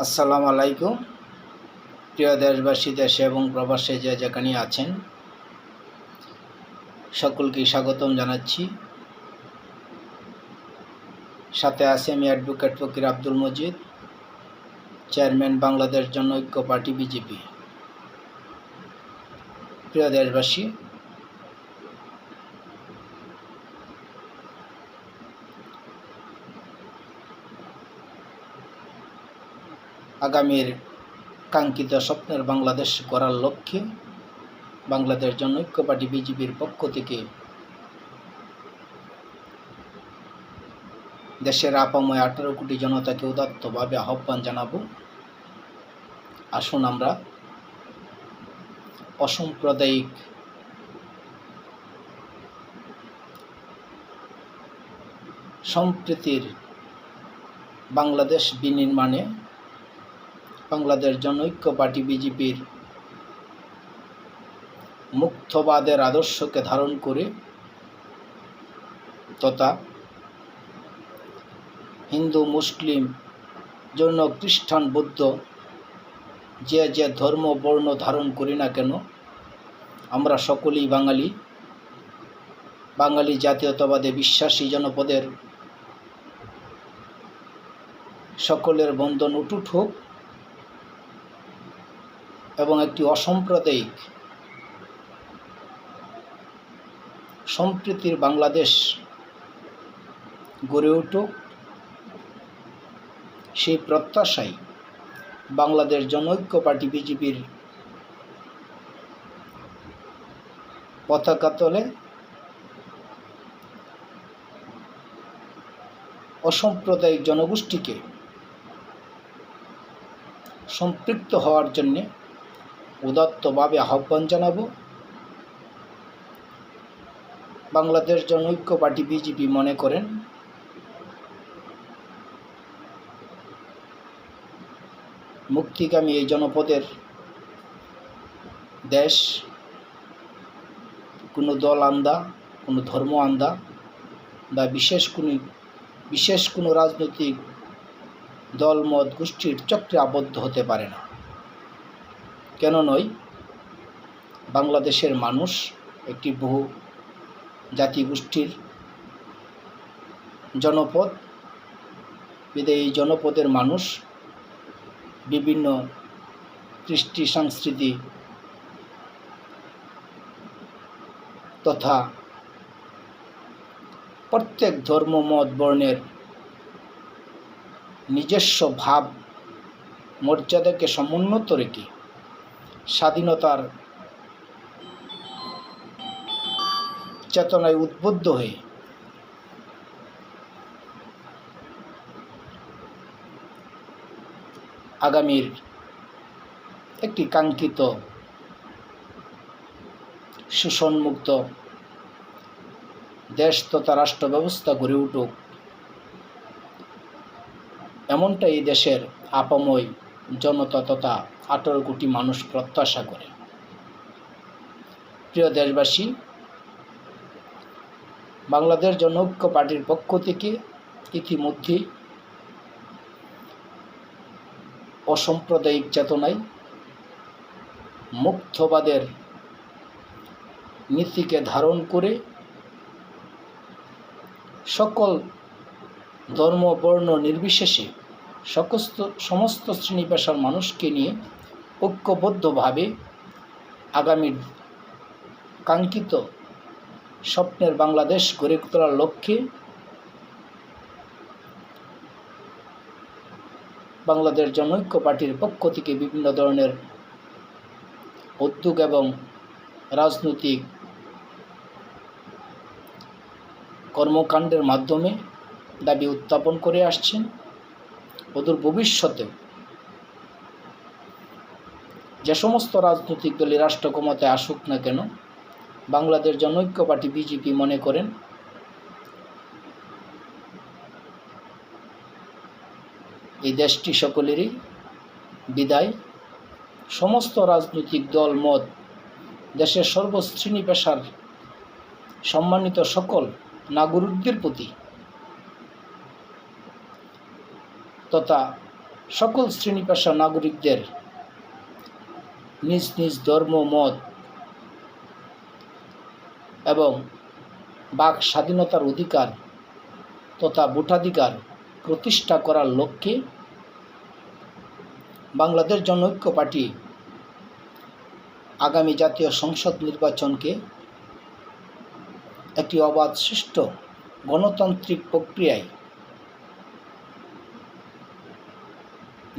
আসসালামু আলাইকুম। প্রিয় দেশবাসী, দেশে এবং প্রবাসে যে যেখানে আছেন, সকলকে স্বাগতম জানাচ্ছি। সাথে আছে আমি advocate Fakir Abdul Majid chairman Bangladesh Janaikya party BJP. প্রিয় দেশবাসী আগামীর কাঙ্ক্ষিত স্বপ্নের বাংলাদেশ করার লক্ষ্যে বাংলাদেশ জনৈক্য পার্টি বিজেপির পক্ষ থেকে দেশের আপাময় আঠারো কোটি জনতাকে উদাত্তভাবে আহ্বান জানাব। আসুন আমরা অসাম্প্রদায়িক সম্প্রীতির বাংলাদেশ বিনির্মাণে বাংলাদেশ জনৈক্য পার্টি বিজেপির মুক্তবাদের আদর্শকে ধারণ করে তথা হিন্দু, মুসলিম, জৈন, খ্রিস্টান, বৌদ্ধ যে যে ধর্ম, বর্ণ ধারণ করি না কেন, আমরা সকলেই বাঙালি। বাঙালি জাতীয়তাবাদে বিশ্বাসী জনপদের সকলের বন্ধন উটুট হোক এবং একটি অসাম্প্রদায়িক সম্প্রীতির বাংলাদেশ গড়ে উঠুক, সেই প্রত্যাশাই বাংলাদেশ জনৈক্য পার্টি বিজেপির পতাকা তলে অসাম্প্রদায়িক জনগোষ্ঠীকে সম্পৃক্ত হওয়ার জন্যে উদাত্তভাবে আহ্বান জানাব। বাংলাদেশ জনৈক্য পার্টি বিজেপি মনে করেন। মুক্তিকামী এই জনপদের দেশ, কোনো দল আন্দা, কোনো ধর্ম আন্দা বা বিশেষ কোনো বিশেষ কোনো রাজনৈতিক দলমত গোষ্ঠীর চক্রে আবদ্ধ হতে পারে না। কেন নয়? বাংলাদেশের মানুষ একটি বহু জাতিগোষ্ঠীর জনপদ। বিদে এই জনপদের মানুষ বিভিন্ন কৃষ্টি সংস্কৃতি তথা প্রত্যেক ধর্ম, মত, বর্ণের নিজস্ব ভাব, মর্যাদাকে সমুন্নত রেখে স্বাধীনতার চেতনায় উদ্বুদ্ধ হয়ে আগামীর একটি কাঙ্ক্ষিত শোষণমুক্ত দেশ তথা রাষ্ট্র ব্যবস্থা গড়ে উঠুক এমনটা এই দেশের আপাময় জনতা তথা আঠারো কোটি মানুষ প্রত্যাশা করে। প্রিয় দেশবাসী, বাংলাদেশ জনৈক্য পার্টির পক্ষ থেকে ইতিমধ্যে অসাম্প্রদায়িক চেতনায় মুক্তবাদের নীতিকে ধারণ করে সকল ধর্ম, বর্ণ, নির্বিশেষে সমস্ত সমস্ত শ্রেণি পেশার মানুষকে নিয়ে ঐক্যবদ্ধভাবে আগামীর কাঙ্ক্ষিত স্বপ্নের বাংলাদেশ গড়ে তোলার লক্ষ্যে বাংলাদেশ জনৈক্য পার্টির পক্ষ থেকে বিভিন্ন ধরনের উদ্যোগ এবং রাজনৈতিক কর্মকাণ্ডের মাধ্যমে দাবি উত্থাপন করে আসছেন। অদূর ভবিষ্যতে যে সমস্ত রাজনৈতিক দলের রাষ্ট্র ক্ষমতায় আসুক না কেন, বাংলাদেশ জনৈক্য পার্টি বিজেপি মনে করেন, এই দেশটি সকলেরই বিদায়। সমস্ত রাজনৈতিক দল, মত, দেশের সর্বশ্রেণী পেশার সম্মানিত সকল নাগরিকদের প্রতি তথা সকল শ্রেণি পেশা নাগরিকদের নিজ নিজ ধর্ম, মত এবং বাক স্বাধীনতার অধিকার তথা ভোটাধিকার প্রতিষ্ঠা করার লক্ষ্যে বাংলাদেশ জনৈক্য পার্টি আগামী জাতীয় সংসদ নির্বাচনকে একটি অবাধ সুষ্ঠু গণতান্ত্রিক প্রক্রিয়ায়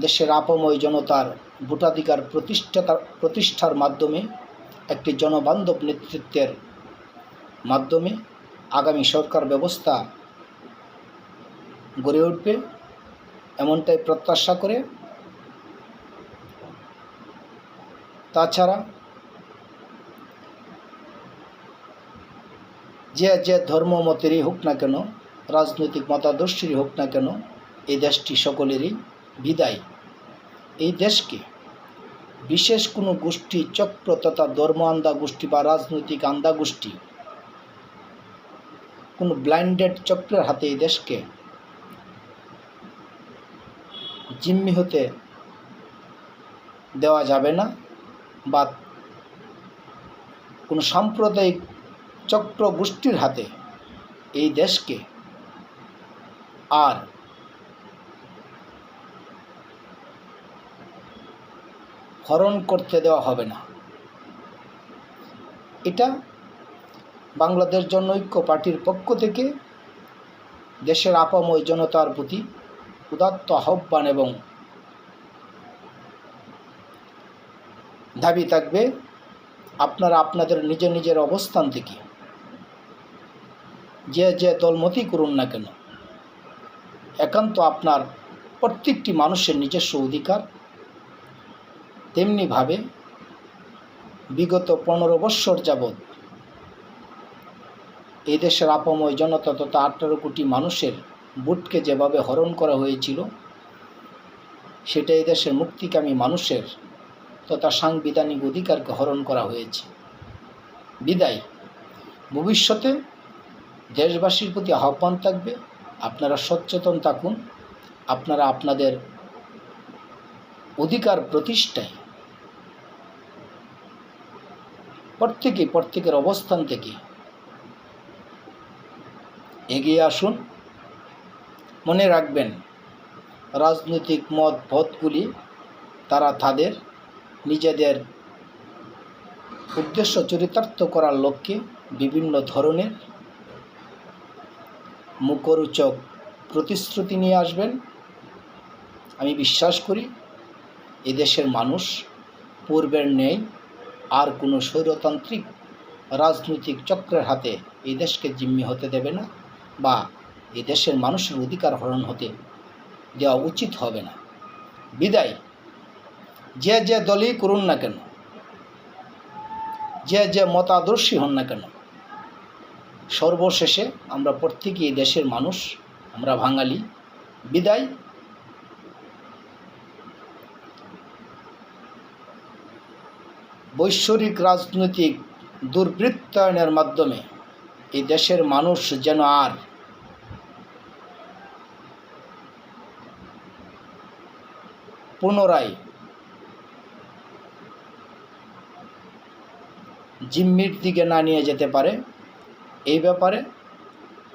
দেশের আপময় জনতার ভোটাধিকার প্রতিষ্ঠাতার প্রতিষ্ঠার মাধ্যমে, একটি জনবান্ধব নেতৃত্বের মাধ্যমে আগামী সরকার ব্যবস্থা গড়ে উঠবে। এমনটাই প্রত্যাশা করে তাছাড়া যে যে ধর্মমতেরই হোক না কেন, রাজনৈতিক মতাদর্শীরই হোক না কেন, এই দেশটি সকলেরই বিদায়। এই দেশকে বিশেষ কোনো গোষ্ঠী, চক্র তথা ধর্ম আন্দা গোষ্ঠী বা রাজনৈতিক আন্দা গোষ্ঠী, কোনো ব্লাইন্ডেড চক্রের হাতে এই দেশকে জিম্মি হতে দেওয়া যাবে না বা কোনো সাম্প্রদায়িক চক্র গোষ্ঠীর হাতে এই দেশকে আর হরণ করতে দেওয়া হবে না। এটা বাংলাদেশ জনৈক্য পার্টির পক্ষ থেকে দেশের আপাময় জনতার প্রতি উদাত্ত আহ্বান এবং দাবি থাকবে, আপনারা আপনাদের নিজের নিজের অবস্থান থেকে যে যে দলমতি করুন না কেন, একান্ত আপনার প্রত্যেকটি মানুষের নিজস্ব অধিকার তেমনিভাবে বিগত পনেরো বৎসর যাবৎ এই দেশের আপময় জনতা তথা আঠারো কোটি মানুষের বুটকে যেভাবে হরণ করা হয়েছিল, সেটা এই দেশের মুক্তিকামী মানুষের তথা সাংবিধানিক অধিকারকে হরণ করা হয়েছে। বিদায়। ভবিষ্যতে দেশবাসীর প্রতি আহ্বান থাকবে, আপনারা সচেতন থাকুন, আপনারা আপনাদের অধিকার প্রতিষ্ঠায় প্রত্যেকে, প্রত্যেকের অবস্থান থেকে। এগিয়ে আসুন। মনে রাখবেন, রাজনৈতিক মত পথগুলি তারা তাদের নিজেদের উদ্দেশ্য চরিতার্থ করার লক্ষ্যে বিভিন্ন ধরনের মুখরোচক প্রতিশ্রুতি নিয়ে আসবেন। আমি বিশ্বাস করি, এদেশের মানুষ পূর্বের ন্যায় আর কোনো স্বৈরতান্ত্রিক রাজনৈতিক চক্রের হাতে এই দেশকে জিম্মি হতে দেবে না বা এ দেশের মানুষের অধিকার হরণ হতে দেওয়া উচিত হবে না। বিদায়। যে যে দলই করুন না কেন, যে যে মতাদর্শী হন না কেন, সর্বশেষে আমরা প্রত্যেকেই এই দেশের মানুষ, আমরা বাঙালি। বিদায়। বৈশ্বরিক রাজনৈতিক দুর্বৃত্তায়নের মাধ্যমে এই দেশের মানুষ যেন আর পুনরায় জিম্মির দিকে না নিয়ে যেতে পারে, এই ব্যাপারে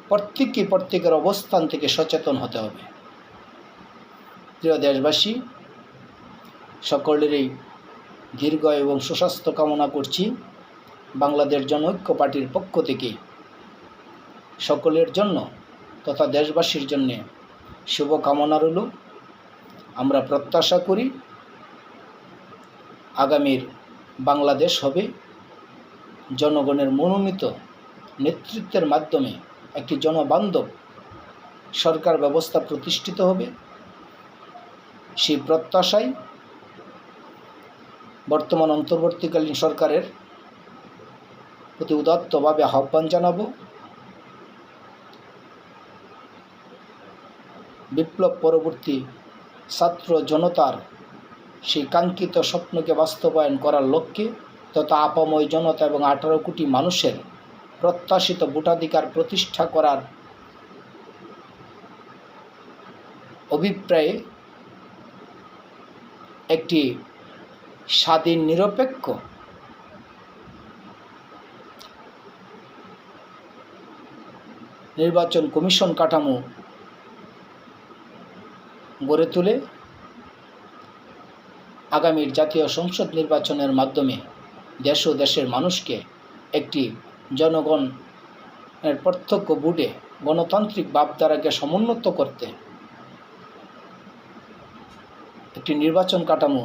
প্রত্যেককে প্রত্যেকের অবস্থান থেকে সচেতন হতে হবে। প্রিয় দেশবাসী, সকলেরই দীর্ঘ এবং সুস্বাস্থ্য কামনা করছি বাংলাদেশ জনৈক্য পার্টির পক্ষ থেকে। সকলের জন্য তথা দেশবাসীর জন্যে শুভকামনা রইল। আমরা প্রত্যাশা করি আগামীর বাংলাদেশ হবে জনগণের মনোনীত নেতৃত্বের মাধ্যমে একটি জনবান্ধব সরকার ব্যবস্থা প্রতিষ্ঠিত হবে। সেই প্রত্যাশায় বর্তমান অন্তর্বর্তীকালীন সরকারের প্রতি উদাত্তভাবে আহ্বান জানাব। বিপ্লব পরবর্তী ছাত্র জনতার সেই কাঙ্ক্ষিত স্বপ্নকে বাস্তবায়ন করার লক্ষ্যে তথা আপাময় জনতা এবং আঠারো কোটি মানুষের প্রত্যাশিত ভোটাধিকার প্রতিষ্ঠা করার অভিপ্রায়ে একটি স্বাধীন, নিরপেক্ষ। নির্বাচন কমিশন কাঠামো গড়ে তুলে আগামীর জাতীয় সংসদ নির্বাচনের মাধ্যমে দেশ ও দেশের মানুষকে একটি জনগণের প্রত্যক্ষ বুটে গণতান্ত্রিক ভাবধারাকে সমুন্নত করতে একটি নির্বাচন কাঠামো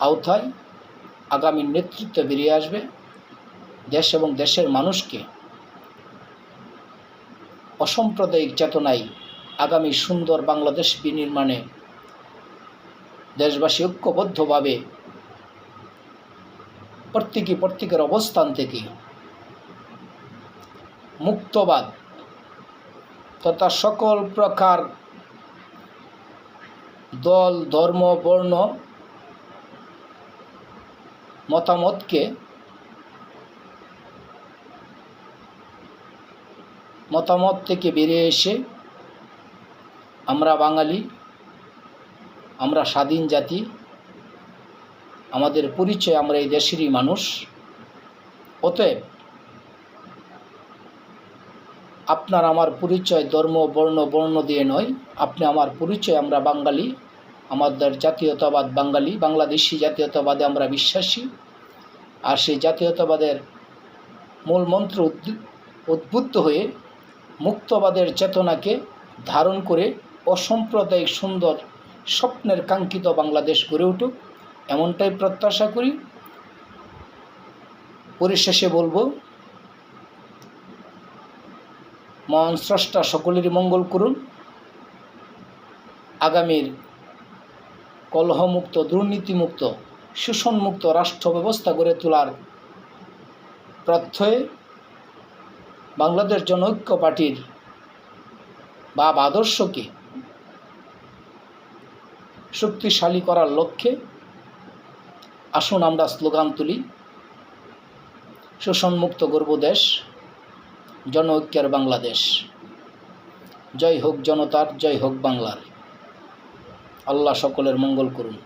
আওতায় আগামী নেতৃত্ব বেরিয়ে আসবে দেশ এবং দেশের মানুষকে অসাম্প্রদায়িক চেতনায় আগামী সুন্দর বাংলাদেশ বিনির্মাণে দেশবাসী ঐক্যবদ্ধভাবে প্রত্যেকে প্রত্যেকের অবস্থান থেকে মুক্তবাদ তথা সকল প্রকার দল, ধর্ম, বর্ণ মতামতকে মতামত থেকে বেরিয়ে এসে আমরা বাঙালি, আমরা স্বাধীন জাতি, আমাদের পরিচয় আমরা এই দেশেরই মানুষ। অতএব আপনার আমার পরিচয় ধর্ম, বর্ণ বর্ণ দিয়ে নয়, আপনি আমার পরিচয় আমরা বাঙালি। আমাদের জাতীয়তাবাদ বাঙালি, বাংলাদেশি জাতীয়তাবাদে আমরা বিশ্বাসী। আর সেই জাতীয়তাবাদের মূল মন্ত্র উদ্বুদ্ধ হয়ে মুক্তবাদের চেতনাকে ধারণ করে অসাম্প্রদায়িক সুন্দর স্বপ্নের কাঙ্ক্ষিত বাংলাদেশ গড়ে উঠুক, এমনটাই প্রত্যাশা করি। পরিশেষে বলব, মহান স্রষ্টা সকলেরই মঙ্গল করুন। আগামীর কলহমুক্ত, দুর্নীতিমুক্ত, শোষণমুক্ত রাষ্ট্র ব্যবস্থা গড়ে তোলার প্রত্যয়ে বাংলাদেশ জনৈক্য পার্টির বা আদর্শকে শক্তিশালী করার লক্ষ্যে আসুন আমরা স্লোগান তুলি, শোষণমুক্ত গর্ব দেশ, জনঐক্যের বাংলাদেশ। জয় হোক জনতার, জয় হোক বাংলার। আল্লাহ সকলের মঙ্গল করুন।